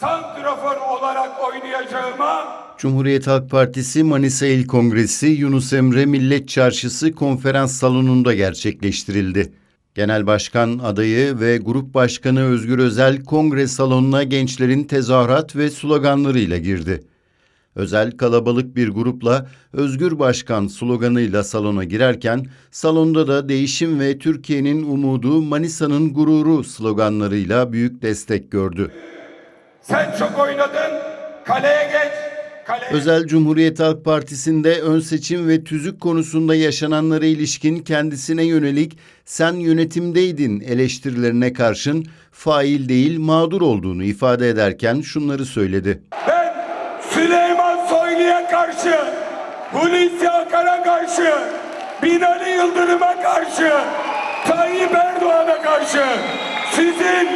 santrafor olarak oynayacağıma Cumhuriyet Halk Partisi Manisa İl Kongresi Yunus Emre Millet Çarşısı konferans salonunda gerçekleştirildi. Genel Başkan adayı ve Grup Başkanı Özgür Özel kongre salonuna gençlerin tezahürat ve sloganlarıyla girdi. Özel kalabalık bir grupla Özgür Başkan sloganıyla salona girerken salonda da değişim ve Türkiye'nin umudu Manisa'nın gururu sloganlarıyla büyük destek gördü. Sen çok oynadın. Kaleye geç. Kaleye Özel Cumhuriyet Halk Partisi'nde ön seçim ve tüzük konusunda yaşananlara ilişkin kendisine yönelik sen yönetimdeydin eleştirilerine karşın fail değil mağdur olduğunu ifade ederken şunları söyledi. Ben Süleyman Soylu'ya karşı, Hulusi Akar'a karşı, Binali Yıldırım'a karşı, Tayyip Erdoğan'a karşı sizin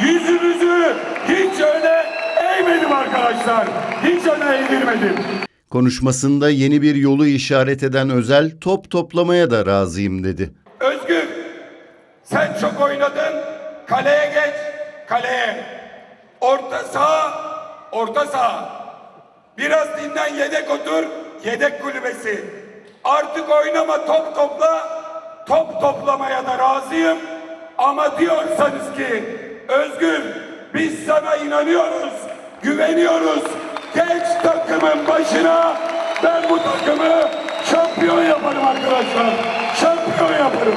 yüzünüzü hiç öne eğmedim arkadaşlar. Hiç öne eğdirmedim. Konuşmasında yeni bir yolu işaret eden Özel top toplamaya da razıyım dedi. Özgür, sen çok oynadın. Kaleye geç, kaleye. Orta saha, orta saha. Biraz dinlen yedek otur, yedek kulübesi. Artık oynama top topla, top toplamaya da razıyım. Ama diyorsanız ki Özgür biz sana inanıyoruz, güveniyoruz. Genç takımın başına ben bu takımı şampiyon yaparım arkadaşlar. Şampiyon yaparım.